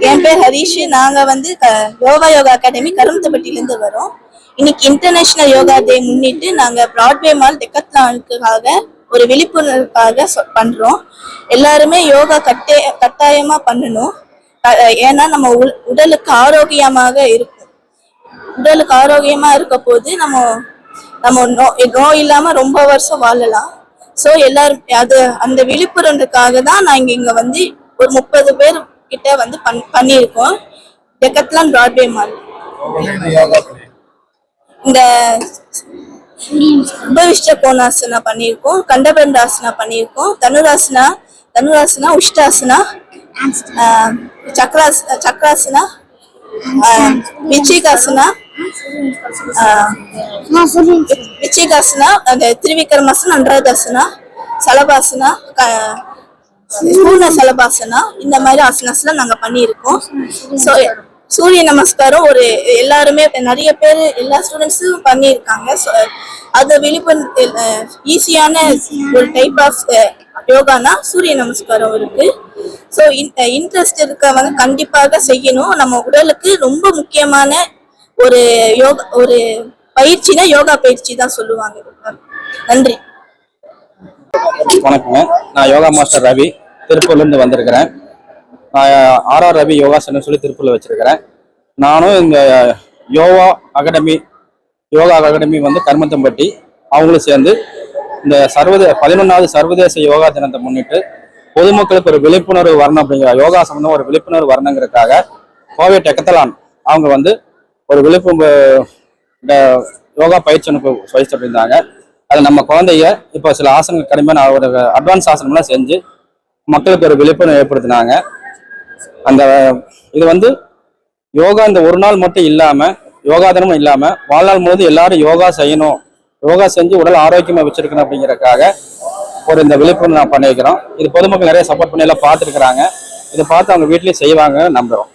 என் பேர் ஹரிஷ். நாங்க வந்து யோகா யோகா அகாடமி கருமத்தப்பட்டில இருந்து வரோம். இன்னைக்கு இன்டர்நேஷனல் யோகா டே முன்னிட்டு நாங்க பிராட்வே மால் டெக்கத்லானுக்காக ஒரு விழிப்புணர்வுக்காக சொ- பண்றோம். எல்லாருமே யோகா கட்டே கட்டாயமா பண்ணணும். ஏன்னா நம்ம உடலுக்கு ஆரோக்கியமாக இருக்கும். உடலுக்கு ஆரோக்கியமா இருக்க போது நம்ம நம்ம நோ- நோய் இல்லாம ரொம்ப வருஷம் வாழலாம். ஸோ எல்லாரும் அது அந்த விழிப்புணர்வுக்காக தான் நாங்க இங்க வந்து ஒரு முப்பது பேர் கிட்ட வந்து பண் பண்ணியிருக்கோம். டெக்கத்லான் பிராட்வே மால் இந்த உபவிஷ்ட கோணாசனா பண்ணியிருக்கோம் கண்டபண்டாசனா பண்ணியிருக்கோம் தனுராசனா தனுராசனா உஷ்டாசனா சக்ராஸ் சக்ராசனா விச்சிகாசனா விச்சிகாசனா அந்த திருவிக்ரமாசனா அன்றாதாசனா சலபாசனா பூர்ண சலபாசனா இந்த மாதிரி ஆசனாஸ்லாம் நாங்க பண்ணியிருக்கோம். ஸோ சூரிய நமஸ்காரம் ஒரு எல்லாருமே நிறைய பேர் எல்லா ஸ்டூடெண்ட்ஸும் பண்ணியிருக்காங்க. ஸோ அது விழிப்புணர்வு ஈஸியான ஒரு டைப் ஆஃப் யோகானா சூரிய நமஸ்காரம் இருக்கு. ஸோ இன்ட்ரெஸ்ட் இருக்கவங்க கண்டிப்பாக செய்யணும். நம்ம உடலுக்கு ரொம்ப முக்கியமான ஒரு யோகா ஒரு பயிற்சினா யோகா பயிற்சி தான் சொல்லுவாங்க. நன்றி. வணக்கங்க நான் யோகா மாஸ்டர் ரவி திருப்பூர்லேருந்து வந்திருக்கிறேன். நான் ஆர்ஆர் ரவி யோகாசனம் சொல்லி திருப்பூரில் வச்சிருக்கிறேன். நானும் இந்த யோகா அகாடமி யோகா அகாடமி வந்து கருமத்தம்பட்டி அவங்களும் சேர்ந்து இந்த சர்வதே பதினொன்றாவது சர்வதேச யோகா தினத்தை முன்னிட்டு பொதுமக்களுக்கு ஒரு விழிப்புணர்வு வரணும் அப்படிங்கிற யோகாசனம் ஒரு விழிப்புணர்வு வரணுங்கிறதுக்காக கோவை டெக்கத்தலான் அவங்க வந்து ஒரு விழிப்பு இந்த யோகா பயிற்சி அனுப்பு பயிற்சி இருந்தாங்க அது நம்ம குழந்தைய இப்போ சில ஆசனங்கள் கடுமையான ஒரு அட்வான்ஸ் ஆசனம்லாம் செஞ்சு மக்களுக்கு ஒரு விழிப்புணர்வு ஏற்படுத்தினாங்க. அந்த இது வந்து யோகா இந்த ஒரு நாள் மட்டும் இல்லாமல் யோகா தினமும் இல்லாம வாழ்நாள் முழுவதும் எல்லாரும் யோகா செய்யணும். யோகா செஞ்சு உடல் ஆரோக்கியமாக வச்சிருக்கணும் அப்படிங்கிறதுக்காக ஒரு இந்த விழிப்புணர்வு நான் பண்ணியிருக்கிறோம். இது பொதுமக்கள் நிறைய சப்போர்ட் பண்ணி எல்லாம் பார்த்துருக்குறாங்க. இதை பார்த்து அவங்க வீட்லேயும் செய்வாங்க நம்புறோம்.